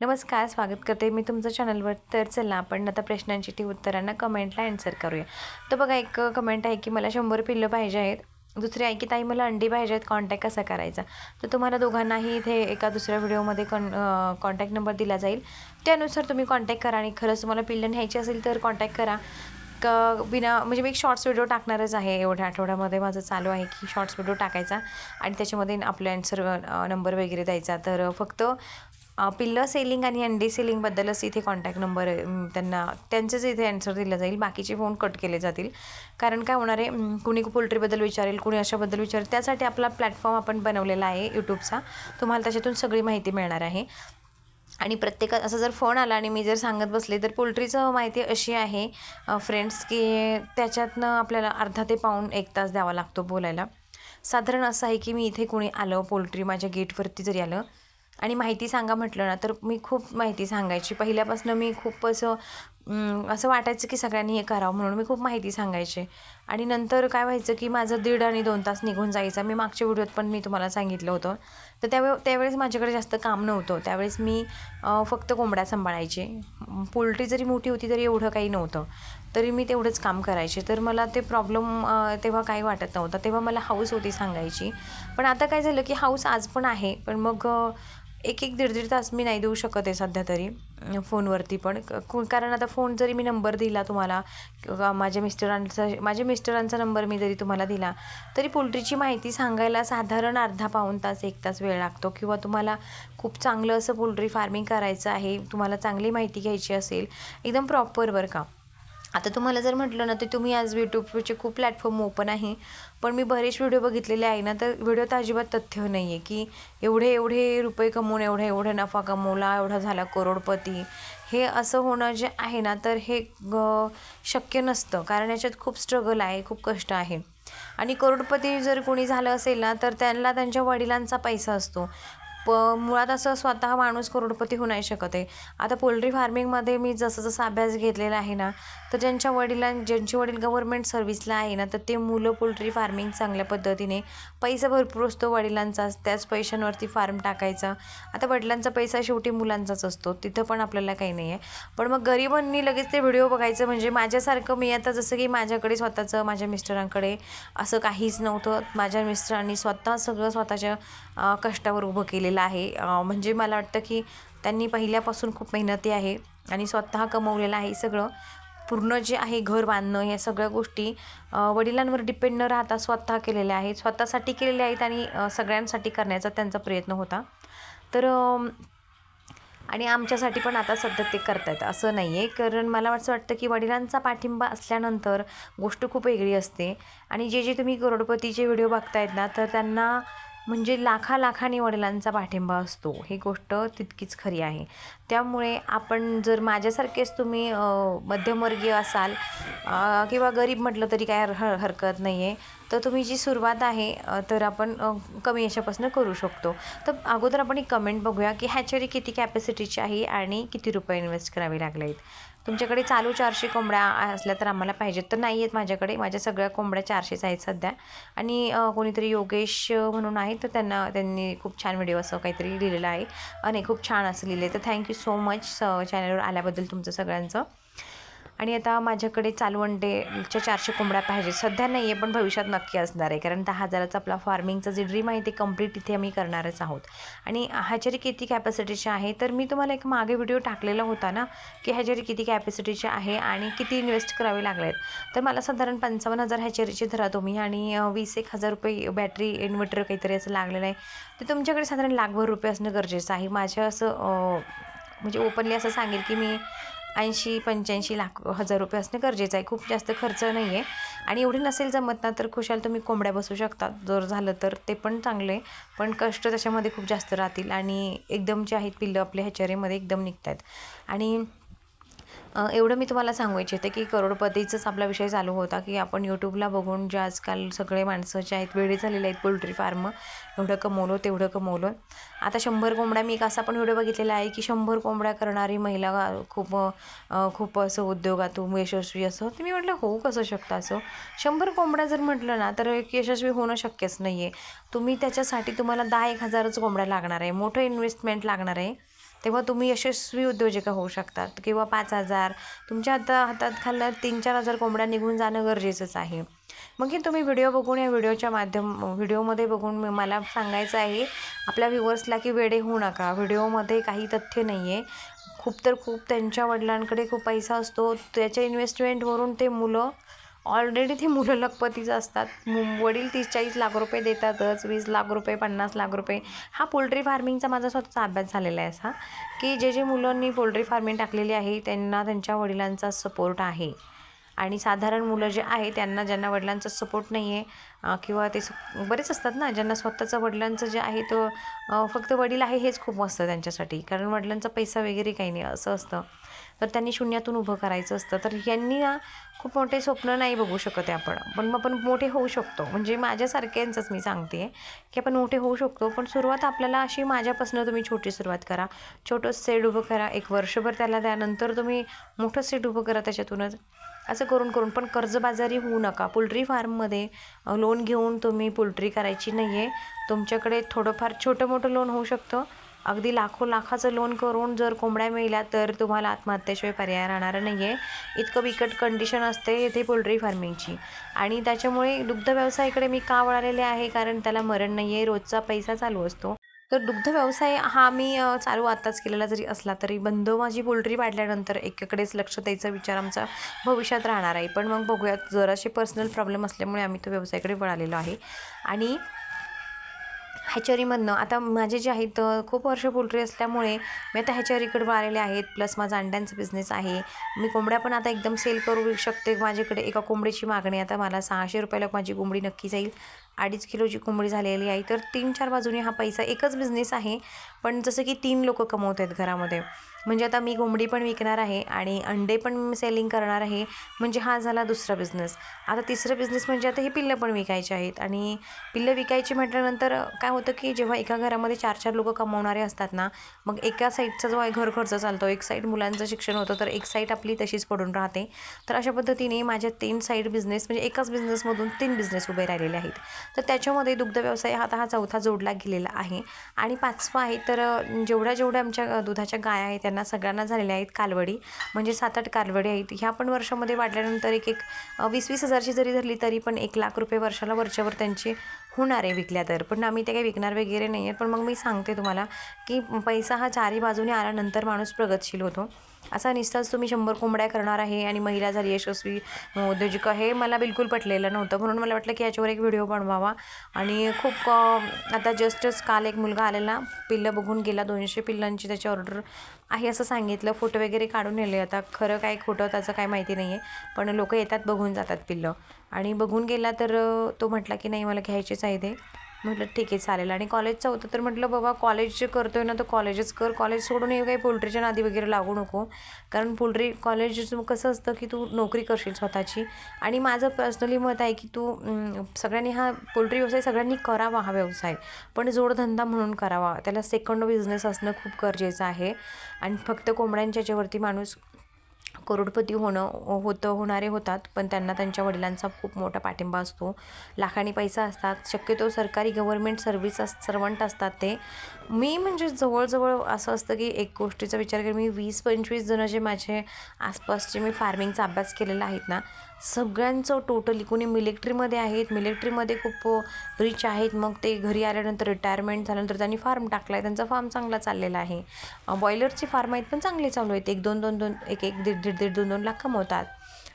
नमस्कार स्वागत करते मी तुमच्या चॅनलवर तर चला आपण आता प्रश्नांची ती उत्तरांना कमेंटला आन्सर करूया. तर बघा एक कमेंट आहे की मला शंभर पिल्लं पाहिजे आहेत. दुसरी आहे की ताई मला अंडी पाहिजे आहेत कॉन्टॅक्ट कसा करायचा? तर तुम्हाला दोघांनाही इथे एका दुसऱ्या व्हिडिओमध्ये कॉन कॉन्टॅक्ट नंबर दिला जाईल. त्यानुसार तुम्ही कॉन्टॅक्ट करा आणि खरंच तुम्हाला पिल्लं न्यायची असेल तर कॉन्टॅक्ट करा. क बिना म्हणजे मी एक शॉर्ट्स व्हिडिओ टाकणारच आहे. एवढ्या आठवड्यामध्ये माझं चालू आहे की शॉर्ट्स व्हिडिओ टाकायचा आणि त्याच्यामध्ये आपलं ॲन्सर नंबर वगैरे द्यायचा. तर फक्त पिल्लं सेलिंग आणि अंडी सेलिंगबद्दलच इथे कॉन्टॅक्ट नंबर त्यांना त्यांचंच इथे आन्सर दिलं जाईल. बाकीचे फोन कट केले जातील. कारण काय होणार आहे कुणी पोल्ट्रीबद्दल विचारेल कुणी अशाबद्दल विचारेल त्यासाठी आपला प्लॅटफॉर्म आपण बनवलेला आहे यूट्यूबचा तुम्हाला त्याच्यातून सगळी माहिती मिळणार आहे. आणि प्रत्येका असं जर फोन आला आणि मी जर सांगत बसले तर पोल्ट्रीचं माहिती अशी आहे फ्रेंड्स की त्याच्यातनं आपल्याला अर्धा ते पाऊण एक तास द्यावा लागतो बोलायला. साधारण असं आहे की मी इथे कोणी आलं पोल्ट्री माझ्या गेटवरती जरी आलं आणि माहिती सांगा म्हटलं ना तर मी खूप माहिती सांगायची. पहिल्यापासून मी खूप असं असं वाटायचं की सगळ्यांनी हे करावं म्हणून मी खूप माहिती सांगायचे. आणि नंतर काय व्हायचं की माझं दीड आणि दोन तास निघून जायचा. मी मागच्या व्हिडिओत पण मी तुम्हाला सांगितलं होतं. तर त्यावेळे त्यावेळेस माझ्याकडे जास्त काम नव्हतं. त्यावेळेस मी फक्त कोंबड्या सांभाळायचे. पोल्ट्री जरी मोठी होती तरी एवढं काही नव्हतं. तरी मी तेवढंच काम करायचे. तर मला ते प्रॉब्लेम तेव्हा काही वाटत नव्हता. तेव्हा मला हाऊस होती सांगायची. पण आता काय झालं की हाऊस आज पण आहे. पण मग एक एक दीड दीड तास मी नाही देऊ शकत आहे सध्या तरी फोनवरती पण. क- कारण आता फोन जरी मी नंबर दिला तुम्हाला किंवा माझ्या मिस्टरांचा माझ्या मिस्टरांचा नंबर मी जरी तुम्हाला दिला तरी पोल्ट्रीची माहिती सांगायला साधारण अर्धा पाऊण तास एक तास वेळ लागतो. किंवा तुम्हाला खूप चांगलं असं पोल्ट्री फार्मिंग करायचं आहे तुम्हाला चांगली माहिती घ्यायची असेल एकदम प्रॉपर बरं का. आता तुम्हाला जर म्हटलं ना तर तुम्ही आज यूट्यूबचे खूप प्लॅटफॉर्म ओपन आहे. पण मी बरेच व्हिडिओ बघितलेले आहे ना तर व्हिडिओत अजिबात तथ्य नाही आहे की एवढे एवढे रुपये कमवून एवढे एवढे नफा कमवला एवढा झाला करोडपती. हे असं होणं जे आहे ना तर हे ग शक्य नसतं. कारण याच्यात खूप स्ट्रगल आहे खूप कष्ट आहे. आणि करोडपती जर कोणी झालं असेल ना तर त्यांना त्यांच्या वडिलांचा पैसा असतो. प मुळात असं स्वतः माणूस करोडपती होऊ नाही शकत आहे. आता पोल्ट्री फार्मिंगमध्ये मी जसं जसं अभ्यास घेतलेला आहे ना तर ज्यांच्या वडिलां ज्यांचे वडील गव्हर्मेंट सर्व्हिसला आहे ना तर ते मुलं पोल्ट्री फार्मिंग चांगल्या पद्धतीने पैसा भरपूर असतो वडिलांचा त्याच पैशांवरती फार्म टाकायचा. आता वडिलांचा पैसा शेवटी मुलांचाच असतो तिथं पण आपल्याला काही नाही आहे पण मग गरिबांनी लगेच ते व्हिडिओ बघायचं म्हणजे माझ्यासारखं मी आता जसं की माझ्याकडे स्वतःचं माझ्या मिस्टरांकडे असं काहीच नव्हतं. माझ्या मिस्टरांनी स्वतः सगळं स्वतःच्या कष्टावर उभं केले केलेला आहे. म्हणजे मला वाटतं की त्यांनी पहिल्यापासून खूप मेहनती आहे आणि स्वतः कमवलेलं आहे सगळं. पूर्ण जे आहे घर बांधणं या सगळ्या गोष्टी वडिलांवर डिपेंड न राहता स्वतः केलेल्या आहेत. स्वतःसाठी केलेल्या आहेत आणि सगळ्यांसाठी करण्याचा त्यांचा प्रयत्न होता. तर आणि आमच्यासाठी पण आता सध्या ते करतायत. असं नाही आहे कारण मला असं वाटतं की वडिलांचा पाठिंबा असल्यानंतर गोष्ट खूप वेगळी असते. आणि जे जे तुम्ही करोडपतीचे व्हिडिओ बघतायत ना तर त्यांना म्हणजे लाखा लाखांनी वडिलांचा पाठिंबा असतो. ही गोष्ट तितकीच खरी आहे. त्यामुळे आपण जर माझ्यासारखेच तुम्ही मध्यमवर्गीय असाल किंवा गरीब म्हटलं तरी काय हर हरकत नाही आहे तर तुम्ही जी सुरुवात आहे तर आपण कमी याच्यापासून करू शकतो. तर अगोदर आपण एक कमेंट बघूया की हॅचरी किती कॅपॅसिटीची आहे आणि किती रुपये इन्व्हेस्ट करावे लागले आहेत. तुमच्याकडे चालू चारशे कोंबड्या असल्या तर आम्हाला पाहिजेत. तर नाही आहेत माझ्याकडे. माझ्या सगळ्या कोंबड्या चारशेच आहेत सध्या. आणि कोणीतरी योगेश म्हणून आहे तर त्यांना त्यांनी खूप छान व्हिडिओ असं काहीतरी लिहिलेलं आहे. आणि खूप छान असं लिहिलं आहे तर थँक्यू सो मच चॅनलवर आल्याबद्दल तुमचं सगळ्यांचं. आणि आता माझ्याकडे चालू चारशे कोंबड्या पाहिजे सध्या नाही आहे पण भविष्यात नक्की असणार आहे. कारण दहा हजाराचा आपला फार्मिंगचा जे ड्रीम आहे ते कंप्लीट इथे आम्ही करणारच आहोत. आणि ह्याच्यारी किती कॅपॅसिटीचे आहे? तर मी तुम्हाला एक मागे व्हिडिओ टाकलेला होता ना की ह्याच्यारी किती कॅपॅसिटीचे आहे आणि किती इन्व्हेस्ट करावे लागले आहेत तर मला साधारण पंचावन्न हजार ह्याच्यारीचे धरा तुम्ही आणि वीस एक हजार रुपये बॅटरी इन्व्हर्टर काहीतरी असं लागलेलं आहे. ते तुमच्याकडे साधारण लाखभर रुपये असणं गरजेचं आहे. माझ्या असं म्हणजे ओपनली असं सांगेल की मी ऐंशी पंच्याऐंशी लाख हजार रुपये असणं गरजेचं आहे. खूप जास्त खर्च नाही आहे आणि एवढी नसेल जमत ना तर खुशाल तुम्ही कोंबड्या बसू शकता. जर झालं तर ते पण चांगले पण कष्ट त्याच्यामध्ये खूप जास्त राहतील आणि एकदम जे आहेत पिल्लं आपल्या ह्याच्यामध्ये एकदम निघत आहेत आणि एवढं मी तुम्हाला सांगू इच्छिते की करोडपतीचाच आपला विषय चालू होता की आपण यूट्यूबला बघून जे आजकाल सगळे माणसं जे आहेत वेळे झालेले आहेत पोल्ट्री फार्म एवढं कमवलो तेवढं कमवलं. आता शंभर कोंबड्या मी एक असा पण व्हिडिओ बघितलेला आहे की शंभर कोंबड्या करणारी महिला खूप खूप असं उद्योगातून यशस्वी असं. तर मी म्हटलं होऊ कसं शकतं असं? शंभर कोंबड्या जर म्हटलं ना तर एक यशस्वी होणं शक्यच नाही आहे तुम्ही त्याच्यासाठी तुम्हाला दहा एक हजारच कोंबड्या लागणार आहे. मोठं इन्व्हेस्टमेंट लागणार आहे. तेव्हा तुम्ही यशस्वी उद्योजिका होऊ शकतात. किंवा पाच हजार तुमच्या हाता हातात खाल्ल्या तीन चार हजार कोंबड्या निघून जाणं गरजेचंच आहे. मग हे तुम्ही व्हिडिओ बघून या व्हिडिओच्या माध्यम व्हिडिओमध्ये बघून मला सांगायचं आहे आपल्या व्ह्युअर्सला की वेडे होऊ नका. व्हिडिओमध्ये काही तथ्य नाही आहे खूप तर खूप त्यांच्या वडिलांकडे खूप पैसा असतो. त्याच्या इन्व्हेस्टमेंटवरून ते मुलं ऑलरेडी ती मुलं लखपतीच असतात. वडील तीस चाळीस लाख रुपये देतातच वीस लाख रुपये पन्नास लाख रुपये. हा पोल्ट्री फार्मिंगचा माझा स्वतःचा अभ्यास झालेला आहे असा की जे जे मुलांनी पोल्ट्री फार्मिंग टाकलेली आहे त्यांना त्यांच्या वडिलांचा सपोर्ट आहे. आणि साधारण मुलं जे आहे त्यांना ज्यांना वडिलांचा सपोर्ट नाही आहे किंवा ते स- बरेच असतात ना ज्यांना स्वतःचं वडिलांचं जे आहे तो फक्त वडील आहे हेच खूप असतं त्यांच्यासाठी. कारण वडिलांचा पैसा वगैरे काही नाही असं असतं. तर त्यांनी शून्यातून उभं करायचं असतं. तर यांनी ना खूप मोठे स्वप्न नाही बघू शकत आहे आपण. पण मग आपण मोठे होऊ शकतो. म्हणजे माझ्यासारख्यांचंच मी सांगते की आपण मोठे होऊ शकतो. पण सुरुवात आपल्याला अशी माझ्यापासून तुम्ही छोटी सुरुवात करा. छोटं सेट उभं करा. एक वर्षभर त्याला त्यानंतर तुम्ही मोठं सेट उभं करा त्याच्यातूनच. असं करून करून. पण कर्जबाजारी होऊ नका. पोल्ट्री फार्ममध्ये लोन घेऊन तुम्ही पोल्ट्री करायची नाही आहे तुमच्याकडे थोडंफार छोटं मोठं लोन होऊ शकतं. अगदी लाखो लाखाचं लोन करून जर कोंबड्या मिळल्या तर तुम्हाला आत्महत्येशिवाय पर्याय राहणार नाही आहे इतकं बिकट कंडिशन असते इथे पोल्ट्री फार्मिंगची आणि त्याच्यामुळे दुग्ध व्यवसायाकडे मी का वळालेले आहे? कारण त्याला मरण नाही आहे रोजचा पैसा चालू असतो. तर दुग्ध व्यवसाय हा मी चालू आत्ताच केलेला जरी असला तरी बंद माझी पोल्ट्री वाढल्यानंतर एकीकडेच लक्ष द्यायचा विचार आमचा भविष्यात राहणार आहे. पण मग बघूयात जराशी पर्सनल प्रॉब्लेम असल्यामुळे आम्ही तो व्यवसायाकडे वळालेलो आहे. आणि हॅचरीमधनं आता माझे जे आहेत खूप वर्ष पोल्ट्री असल्यामुळे मी आता हॅचरीकडे वळालेले आहेत प्लस माझा अंड्यांचा बिझनेस आहे. मी कोंबड्या पण आता एकदम सेल करू शकते. माझ्याकडे एका कोंबडीची मागणी आता मला सहाशे रुपयाला माझी कोंबडी नक्की जाईल. अडीच किलोची कोंबडी झालेली आहे. तर तीन चार बाजूने हा पैसा एकच बिझनेस आहे. पण जसं की तीन लोक कमवत आहेत घरामध्ये. म्हणजे आता मी कोंबडी पण विकणार आहे आणि अंडे पण सेलिंग करणार आहे म्हणजे हा झाला दुसरा बिझनेस आता तिसरं बिझनेस म्हणजे आता हे पिल्लं पण विकायचे आहेत आणि पिल्लं विकायची म्हटल्यानंतर काय होतं की जेव्हा एका घरामध्ये चार चार लोक कमावणारे असतात ना मग एका साईडचा जो आहे घर खर्च चालतो एक साईड मुलांचं शिक्षण होतं तर एक साईड आपली तशीच पडून राहते. तर अशा पद्धतीने माझ्या तीन साईड बिझनेस म्हणजे एकाच बिझनेसमधून तीन बिझनेस उभे राहिलेले आहेत. तर त्याच्यामध्ये दुग्ध व्यवसाय हा आता हा चौथा जोडला गेलेला आहे. आणि पाचवा आहे तर जेवढ्या जेवढ्या आमच्या दुधाच्या गाय आहेत त्यांना सगळ्यांना झालेल्या आहेत कालवडी. म्हणजे सात आठ कालवडी आहेत. ह्या पण वर्षामध्ये वाढल्यानंतर एक एक वीस वीस हजारची जरी धरली तरी पण एक लाख रुपये वर्षाला वरच्यावर त्यांची होणार आहे विकल्या तर पण आम्ही ते काही विकणार वगैरे नाही आहे पण मग मी सांगते तुम्हाला की पैसा हा चारी बाजूने आल्यानंतर माणूस प्रगतशील होतो. असा निस्ताच तुम्ही शंभर कोंबड्या करणार आहे आणि महिला झाली यशस्वी उद्योजिका हे मला बिलकुल पटलेलं नव्हतं. म्हणून मला वाटलं की याच्यावर एक व्हिडिओ बनवावा. आणि खूप आता जस्टच काल एक मुलगा आलेला पिल्लं बघून गेला दोनशे पिल्लांची त्याची ऑर्डर आहे असं सांगितलं. फोटो वगैरे काढून नेले. आता खरं काय खोटं त्याचं काय माहिती नाही आहे पण लोक येतात बघून जातात पिल्लं. आणि बघून गेला तर तो म्हटला की नाही मला घ्यायचेच आहे ते. म्हटलं ठीक आहे चालेल. आणि कॉलेजचं होतं तर म्हटलं बाबा कॉलेज जे करतोय ना तर कॉलेजच कर. कॉलेज सोडून हे काही पोल्ट्रीच्या नादी वगैरे लागू नको. कारण पोल्ट्री कॉलेज कसं असतं की तू नोकरी करशील स्वतःची. आणि माझं पर्सनली मत आहे की तू सगळ्यांनी हा पोल्ट्री व्यवसाय सगळ्यांनी करावा हा व्यवसाय. पण जोडधंदा म्हणून करावा. त्याला सेकंड बिझनेस असणं खूप गरजेचं आहे. आणि फक्त कोंबड्यांच्या याच्यावरती माणूस करोडपती होणं होतं होणारे होतात पण त्यांना त्यांच्या वडिलांचा खूप मोठा पाठिंबा असतो. लाखांनी पैसा असतात. शक्यतो सरकारी गव्हर्मेंट सर्व्हिस अस सर्वंट असतात ते. मी म्हणजे जवळजवळ असं असतं की एक गोष्टीचा विचार करेन. मी वीस पंचवीस जणं जे माझे आसपासचे मी फार्मिंगचा अभ्यास केलेला आहेत ना सगळ्यांचं टोटली कोणी मिलिटरीमध्ये आहेत मिलिटरीमध्ये खूप रिच आहेत. मग ते घरी आल्यानंतर रिटायरमेंट झाल्यानंतर त्यांनी फार्म टाकला आहे त्यांचा फार्म चांगला चाललेला आहे. बॉयलरचे फार्म आहेत पण चांगले चालू आहेत. एक दोन दोन दोन एक एक दीड दीड दीड दोन दोन लाख कमवतात.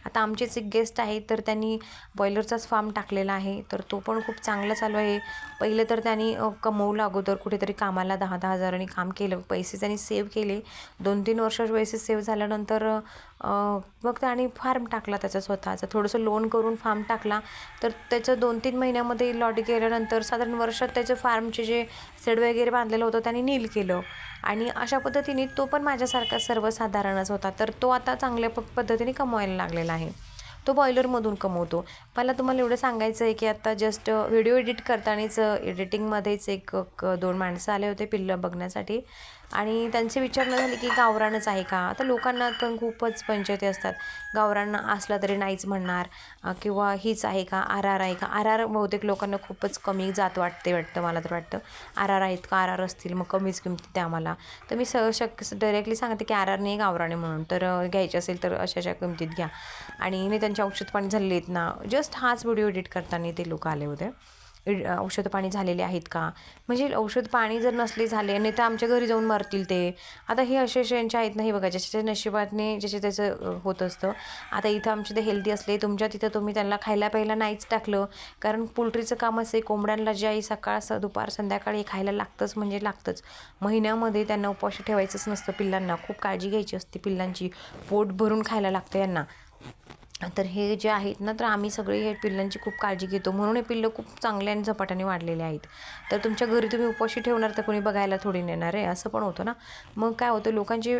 आता आमचेच एक गेस्ट आहे तर त्यांनी बॉयलरचाच फार्म टाकलेला आहे तर तो पण खूप चांगला चालू आहे. पहिलं तर त्यांनी कमवलं अगोदर कुठेतरी कामाला दहा दहा हजारांनी काम केलं पैसे त्यांनी सेव्ह केले. दोन तीन वर्ष पैसे सेव्ह झाल्यानंतर मग त्याने फार्म टाकला त्याचा स्वतःचा. थोडंसं लोन करून फार्म टाकला तर त्याचं दोन तीन महिन्यामध्ये लॉट गेल्यानंतर साधारण वर्षात त्याचं फार्मचे जे सेड वगैरे बांधलेलं होतं त्यांनी नील केलं. आणि अशा पद्धतीने तो पण माझ्यासारखा सर्वसाधारणच होता. तर तो आता चांगल्या प पद्धतीने कमवायला लागलेला आहे. तो बॉयलरमधून कमवतो. मला तुम्हाला एवढं सांगायचं आहे की आत्ता जस्ट व्हिडिओ एडिट करतानाच एडिटिंगमध्येच एक दोन माणसं आले होते पिल्लं बघण्यासाठी. आणि त्यांचे विचार न झाले की गावरानच आहे का? आता लोकांना तर खूपच पंचायती असतात. गावरान असला तरी नाहीच म्हणणार. किंवा हीच आहे का? आर आर आहे का? आर आर बहुतेक लोकांना खूपच कमी जात वाटते वाटतं मला तर वाटतं. आर आर आहेत का? आर आर असतील मग कमीच किमती द्या मला तर मी स शक्य डायरेक्टली सांगते की आर आर नाही गावराने म्हणून. तर घ्यायचे असेल तर अशा अशा किमतीत घ्या. आणि मी त्यांचे औषध पाणी झालेले आहेत ना जस्ट हाच व्हिडिओ एडिट करताना ते लोक आले होते. औषध पाणी झालेले आहेत का? म्हणजे औषध पाणी जर नसले झाले नाही तर आमच्या घरी जाऊन मरतील ते. आता हे असे असे यांचे आहेत नाही बघा ज्याच्या नशिबाने ज्याचे त्याचं होत असतं. आता इथं आमचे ते हेल्दी असले तुमच्या तिथं तुम्ही त्यांना खायला प्यायला नाहीच टाकलं. कारण पोल्ट्रीचं काम असं आहे कोंबड्यांना जे आहे सकाळ स दुपार संध्याकाळी खायला लागतंच म्हणजे लागतंच. महिन्यामध्ये त्यांना उपवास ठेवायचंच नसतं पिल्लांना. खूप काळजी घ्यायची असते पिल्लांची. पोट भरून खायला लागतं यांना. तर हे जे आहेत ना तर आम्ही सगळे हे पिल्लांची खूप काळजी घेतो. म्हणून हे पिल्लं खूप चांगले आणि झपाट्याने वाढलेले आहेत. तर तुमच्या घरी तुम्ही उपाशी ठेवणार तर कोणी बघायला थोडी नेणार आहे असं पण होतं ना. मग काय होतं लोकांची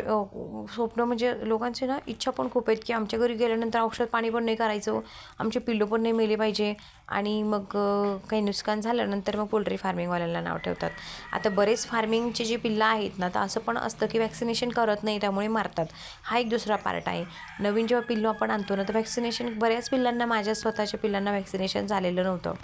स्वप्न म्हणजे लोकांची ना इच्छा पण खूप आहेत की आमच्या घरी गेल्यानंतर औषध पाणी पण नाही करायचं आमचे पिल्लं पण नाही मेले पाहिजे. आणि मग काही नुकसान झाल्यानंतर मग पोल्ट्री फार्मिंगवाल्यांना नाव ठेवतात. आता बरेच फार्मिंगचे जे पिल्लं आहेत ना तर असं पण असतं की वॅक्सिनेशन करत नाही त्यामुळे मारतात. हा एक दुसरा पार्ट आहे. नवीन जेव्हा पिल्लू आपण आणतो ना तर वॅक्सिनेशन बऱ्याच पिल्लांना माझ्या स्वतःच्या पिल्लांना वॅक्सिनेशन झालेलं नव्हतं.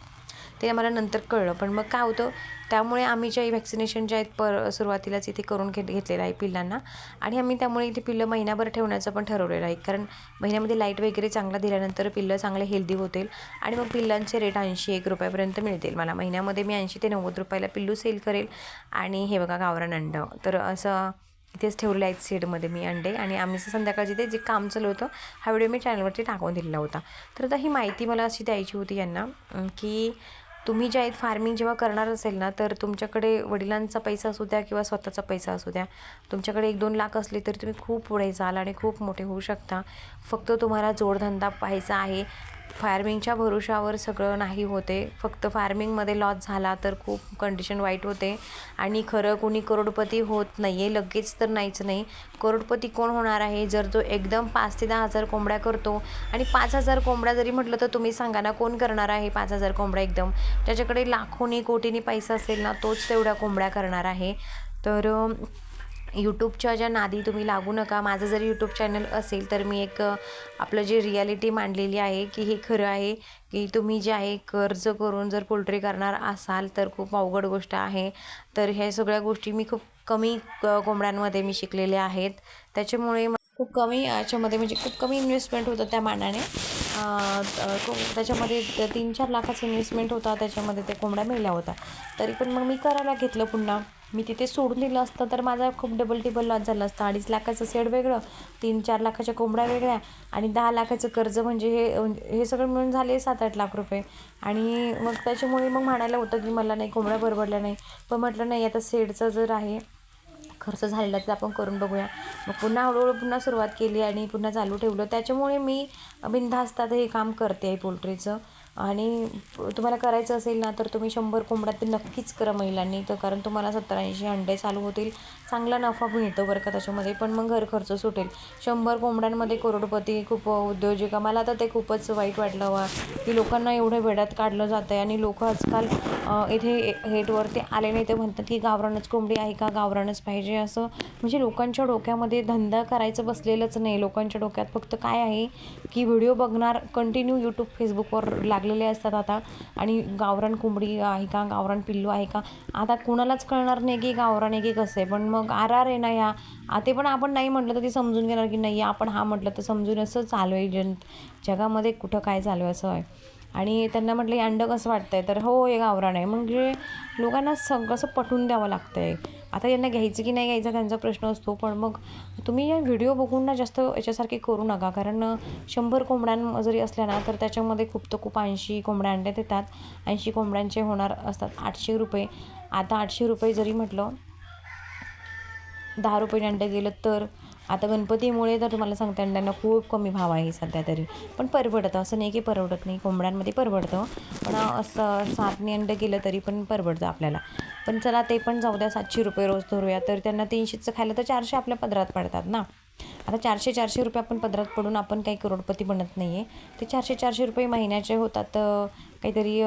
ते मला नंतर कळलं. पण मग काय होतं त्यामुळे आम्ही ज्या व्हॅक्सिनेशन ज्या आहेत पर सुरुवातीलाच इथे करून घेत घेतलेलं आहे पिल्लांना. आणि आम्ही त्यामुळे इथे पिल्लं महिनाभर ठेवण्याचं पण ठरवलेलं आहे. कारण महिन्यामध्ये लाइट वगैरे चांगला दिल्यानंतर पिल्लं चांगले हेल्दी होतील. आणि मग पिल्लांचे रेट ऐंशी एक रुपयापर्यंत मिळतील मला. महिन्यामध्ये मी ऐंशी ते नव्वद रुपयाला पिल्लू सेल करेल. आणि हे बघा गावरान अंड. तर असं इथेच ठेवले आहेत सीडमध्ये मी अंडे. आणि आम्ही संध्याकाळची ते जे काम चालू होतं हा व्हिडिओ मी चॅनलवरती टाकून दिलेला होता. तर आता ही माहिती मला अशी द्यायची होती यांना की तुम्ही जे आहेत फार्मिंग जेव्हा करणार असेल ना तर तुमच्याकडे वडिलांचा पैसा असू द्या किंवा स्वतःचा पैसा असू द्या तुमच्याकडे एक दोन लाख असले तरी तुम्ही खूप पुढे जाल आणि खूप मोठे होऊ शकता. फक्त तुम्हाला जोडधंदा पाहायचा आहे. फार्मिंगच्या भरोशावर सगळं नाही होते. फक्त फार्मिंगमध्ये लॉस झाला तर खूप कंडिशन वाईट होते. आणि खरं कोणी करोडपती होत नाही आहे लगेच तर नाहीच नाही. करोडपती कोण होणार आहे? जर तो एकदम पाच ते दहा हजार कोंबड्या करतो आणि पाच हजार कोंबड्या जरी म्हटलं तर तुम्ही सांगा ना कोण करणार आहे पाच हजार कोंबड्या एकदम? ज्याच्याकडे लाखोनी कोटीनी पैसा असेल ना तोच तेवढ्या कोंबड्या करणार आहे. तर यूट्यूबच्या ज्या नादी तुम्ही लागू नका माझं जर यूट्यूब चॅनल असेल तर मी एक आपलं जे रियालिटी मांडलेली आहे की हे खरं आहे की तुम्ही जे आहे कर्ज करून जर पोल्ट्री करणार असाल तर खूप अवघड गोष्ट आहे. तर ह्या सगळ्या गोष्टी मी खूप कमी कोंबड्यांमध्ये मी शिकलेल्या आहेत. त्याच्यामुळे खूप कमी याच्यामध्ये म्हणजे खूप कमी इन्व्हेस्टमेंट होतं त्या मानाने. को- त्याच्यामध्ये तीन चार लाखाचं इन्व्हेस्टमेंट होता त्याच्यामध्ये त्या कोंबड्या मिळल्या होत्या. तरी पण मग मी करायला घेतलं पुन्हा. मी तिथे सोडून दिलं असतं तर माझा खूप डबल टिबल लॉस झाला असता. अडीच लाखाचं सेड वेगळं तीन चार लाखाच्या कोंबड्या वेगळ्या आणि दहा लाखाचं कर्ज म्हणजे हे हे सगळं मिळून झाले सात आठ लाख रुपये. आणि मग त्याच्यामुळे मग म्हणायला होतं की मला नाही कोंबड्या परवडल्या नाही. पण म्हटलं नाही आता सेडचं जर आहे खर्च झालेला तर आपण करून बघूया. मग पुन्हा हळूहळू पुन्हा सुरुवात केली आणि पुन्हा चालू ठेवलं. त्याच्यामुळे मी बिनधास्तात हे काम करते आहे पोल्ट्रीचं. आणि तुम्हाला करायचं असेल ना तर तुम्ही शंभर कोंबड्या तर नक्कीच करा महिलांनी. तर कारण तुम्हाला सत्तर ऐंशी अंडे चालू होतील. चांगला नफा मिळतो बरं का त्याच्यामध्ये पण मग घर खर्च सुटेल. शंभर कोंबड्यांमध्ये करोडपती खूप उद्योजिका मला तर ते खूपच वाईट वाटलं वा. की लोकांना एवढं वेड्यात काढलं जातं आहे आणि लोक आजकाल इथे हेटवरती आले नाही ते म्हणतात की गावरानच कोंबडी आहे का गावरानच पाहिजे असं. म्हणजे लोकांच्या डोक्यामध्ये धंदा करायचं बसलेलंच नाही. लोकांच्या डोक्यात फक्त काय आहे की व्हिडिओ बघणार कंटिन्यू यूट्यूब फेसबुकवर लागलेले असतात आता. आणि गावरान कोंबडी आहे का गावरान पिल्लू आहे का आता कुणालाच कळणार नाही की गावरान आहे की कसं आहे. पण मग आर आर आहे ना ह्या आ, ते पण आपण नाही म्हटलं तर ते समजून घेणार की नाही आपण हा म्हटलं तर समजून असं चालू आहे जन जगामध्ये कुठं काय चालू आहे असं आहे. आणि त्यांना म्हटलं हे अंडं कसं वाटतं आहे तर हो हे गावरान आहे. म्हणजे लोकांना सगळं असं पटवून द्यावं लागतं आहे आता यांना घ्यायचं की नाही घ्यायचा त्यांचा प्रश्न असतो पण मग तुम्ही या व्हिडिओ बघून ना जास्त याच्यासारखे करू नका. कारण शंभर कोंबड्यां जरी असल्या ना तर त्याच्यामध्ये खूप तर खूप ऐंशी कोंबड्या अंड्यात येतात. ऐंशी कोंबड्यांचे होणार असतात आठशे रुपये. आता आठशे रुपये जरी म्हटलं दहा रुपये अंडं गेलं तर आता गणपतीमुळे तर तुम्हाला सांगते अंड्यांना खूप कमी भाव आहे सध्या तरी. पण परवडतं असं नाही की परवडत नाही कोंबड्यांमध्ये परवडतं. पण असं सातने अंडं गेलं तरी पण परवडतं आपल्याला. पण चला ते पण जाऊ द्या सातशे रुपये रोज धरूया. तर त्यांना तीनशेचं खायला तर चारशे आपल्या पदरात पडतात ना. आता चारशे चारशे रुपये आपण पदरात पडून आपण काही करोडपती बनत नाही आहे ते चारशे चारशे रुपये महिन्याचे होतात काहीतरी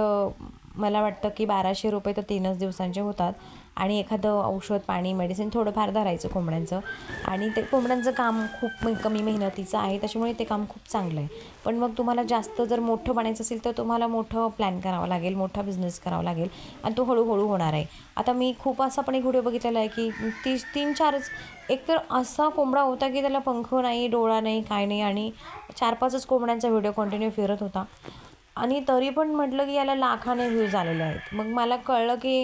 मला वाटतं की बाराशे रुपये तर तीनच दिवसांचे होतात. आणि एखादं औषध पाणी मेडिसिन थोडंफार धरायचं कोंबड्यांचं. आणि ते कोंबड्यांचं काम खूप कमी मेहनतीचं आहे त्याच्यामुळे ते काम खूप चांगलं आहे. पण मग तुम्हाला जास्त जर मोठं बनायचं असेल तर तुम्हाला मोठं प्लॅन करावं लागेल मोठा बिझनेस करावा लागेल. आणि तो हळूहळू होणार आहे. आता मी खूप असा पण एक व्हिडिओ बघितलेला आहे की ती तीन चारच एक तर असा कोंबडा होता की त्याला पंख नाही डोळा नाही काय नाही. आणि चार पाचच कोंबड्यांचा व्हिडिओ कंटिन्यू फिरत होता. आणि तरी पण म्हटलं की याला लाखाने व्ह्यूज आलेले आहेत. मग मला कळलं की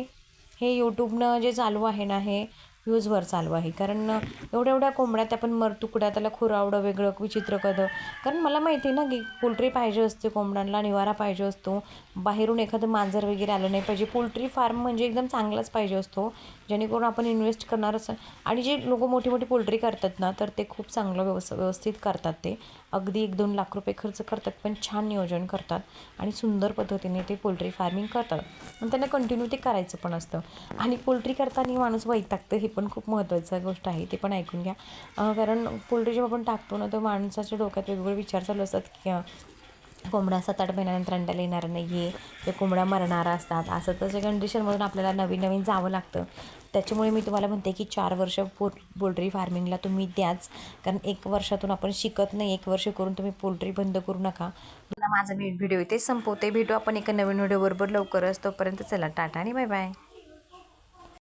हे यूट्यूबनं जे चालू आहे ना हे व्ह्यूजवर चालू आहे. कारण एवढ्या एवढ्या कोंबड्या त्या पण मर तुकड्या त्याला खुरावडं वेगळं विचित्र कदं. कारण मला माहिती आहे ना की पोल्ट्री पाहिजे असते कोंबड्यांना निवारा पाहिजे असतो. बाहेरून एखादं मांजर वगैरे आलं नाही पाहिजे. पोल्ट्री फार्म म्हणजे एकदम चांगलाच पाहिजे असतो. जेणेकरून आपण इन्व्हेस्ट करणार असं. आणि जे लोक मोठी मोठी पोल्ट्री करतात ना तर ते खूप चांगलं व्यवस व्यवस्थित करतात ते. अगदी एक दोन लाख रुपये खर्च करतात पण छान नियोजन करतात आणि सुंदर पद्धतीने ते पोल्ट्री फार्मिंग करतात. आणि त्यांना कंटिन्यू ते करायचं पण असतं. आणि पोल्ट्री करताना माणूस वैतागतं हे पण खूप महत्त्वाचं गोष्ट आहे ते पण ऐकून घ्या. कारण पोल्ट्री जेव्हा आपण टाकतो ना तर माणसाच्या डोक्यात वेगवेगळे विचार चालू असतात की कोंबड्या सात आठ महिन्यानंतर अंड्याला येणार नाही आहे ते कोंबड्या मरणारा असतात. असं तसे कंडिशनमधून आपल्याला नवीन नवीन जावं लागतं. त्याच्यामुळे मी तुम्हाला म्हणते की चार वर्ष पो पोल्ट्री फार्मिंगला तुम्ही द्याच. कारण एक वर्षातून आपण शिकत नाही एक वर्ष करून तुम्ही पोल्ट्री बंद करू नका. मला माझा व्हिडिओ इथे संपवते. भेटू आपण एका नवीन व्हिडिओ बरोबर लवकरच. तोपर्यंत चला टाटा आणि बाय बाय